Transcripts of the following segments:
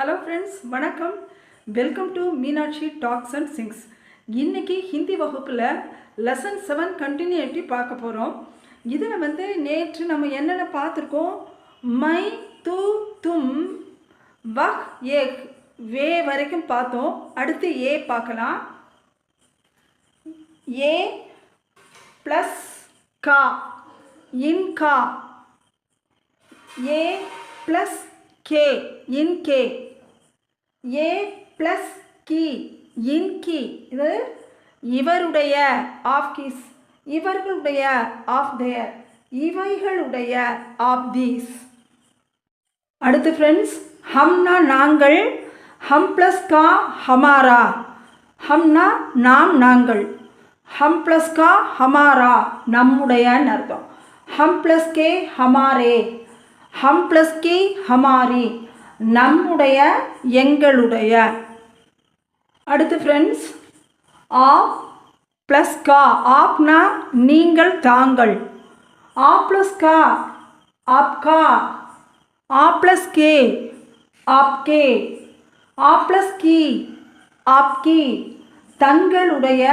Hello friends வணக்கம். Welcome to Meenakshi talks and sings இன்னைக்கு ஹிந்தி வகுப்பில் லெசன் செவன் கண்டினியூட்டி பார்க்க போகிறோம் இதில் வந்து நேற்று நம்ம என்னென்ன பார்த்துருக்கோம்? மை து தும் வஹ் ஏக் வே வரைக்கும் பார்த்தோம். அடுத்து ஏ பார்க்கலாம். ஏ ப்ளஸ் கா இன்கா ஏ ப்ளஸ் கே இன் கே. ஏ ப்ளஸ் கி இன் கி இது இவருடைய ஆஃப் கீஸ் இவர்களுடைய ஆஃப் தேர் இவைகளுடைய ஆஃப் தீஸ் அடுத்து ஃப்ரெண்ட்ஸ் ஹம்னா நாங்கள் ஹம் ப்ளஸ் கா ஹமாரா. ஹம்னா நாம் நாங்கள் ஹம் ப்ளஸ் கா ஹமாரா நம்முடையன்னு அர்த்தம். ஹம் ப்ளஸ் கே ஹமாரே ஹம் ப்ளஸ் கி ஹமாரி. நம்முடைய எங்களுடைய. அடுத்து ஃப்ரெண்ட்ஸ் ஆப் ப்ளஸ் கா. ஆப்னா நீங்கள் தாங்கள். ஆ ப்ளஸ் கா. ஆப்கா ஆ ப்ளஸ் கே. ஆப்கே ஆ ப்ளஸ் கி. ஆப்கி தங்களுடைய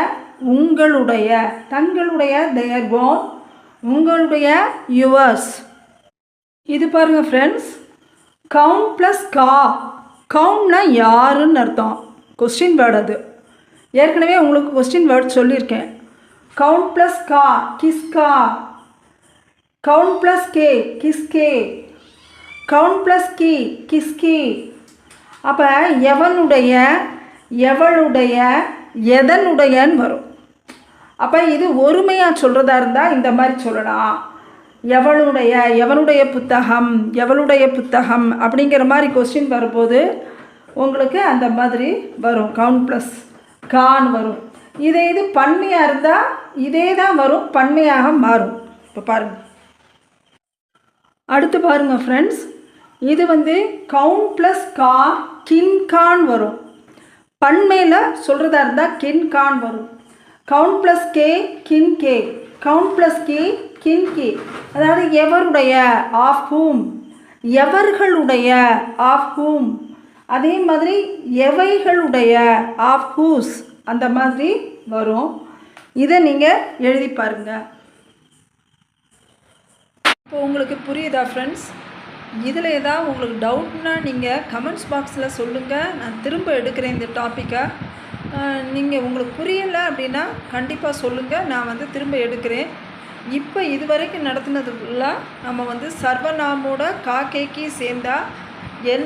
உங்களுடைய. தங்களுடைய தேர் ஓன் உங்களுடைய யுவர்ஸ் இது பாருங்கள் ஃப்ரெண்ட்ஸ் கவுண்ட் ப்ளஸ் கா கவுண்ட்னா யாருன்னு அர்த்தம். கொஸ்டின் வேர்டு அது. ஏற்கனவே உங்களுக்கு கொஸ்டின் வேர்ட் சொல்லியிருக்கேன். கவுண்ட் ப்ளஸ் கா கிஸ்கா கவுண்ட் ப்ளஸ் கே கிஸ்கே கவுண்ட் ப்ளஸ் கி கிஸ்கி அப்போ எவனுடைய எவளுடைய எதனுடையன்னு வரும். அப்போ இது ஒருமையாக சொல்கிறதா இருந்தால் இந்த மாதிரி சொல்லலாம். எவளுடைய எவனுடைய புத்தகம் எவளுடைய புத்தகம் அப்படிங்கிற மாதிரி கொஸ்டின் வரும்போது உங்களுக்கு அந்த மாதிரி வரும். கவுண்ட் ப்ளஸ் கான் வரும். இதே இது பன்மையாக இருந்தால் இதே தான் வரும் பன்மையாக மாறும். இப்போ பாருங்கள் அடுத்து பாருங்கள் ஃப்ரெண்ட்ஸ் இது வந்து கவுண்ட் ப்ளஸ் கா கின் கான் வரும். பன்மையில் சொல்கிறதா இருந்தால் கின் கான் வரும். கவுண்ட் ப்ளஸ் கே கின் கே கவுண்ட் ப்ளஸ் கே கின் அதாவது எவருடைய ஆஃப் ஹூம்? எவர்களுடைய ஆஃப் ஹூம்? அதே மாதிரி எவைகளுடைய ஆஃப் ஹூஸ்? அந்த மாதிரி வரும். இதை நீங்கள் எழுதி பாருங்கள் இப்போ உங்களுக்கு புரியுதா ஃப்ரெண்ட்ஸ் இதில் ஏதாவது உங்களுக்கு டவுட்னா நீங்கள் கமெண்ட்ஸ் பாக்ஸில் சொல்லுங்கள் நான் திரும்ப எடுக்கிறேன் இந்த டாப்பிக்கை நீங்கள் உங்களுக்கு புரியலை அப்படின்னா கண்டிப்பாக சொல்லுங்கள் நான் வந்து திரும்ப எடுக்கிறேன். இப்போ இது வரைக்கும் நடத்துனதுக்குள்ள நம்ம வந்து சர்வநாமோட காக்கைக்கு சேர்ந்தா எல்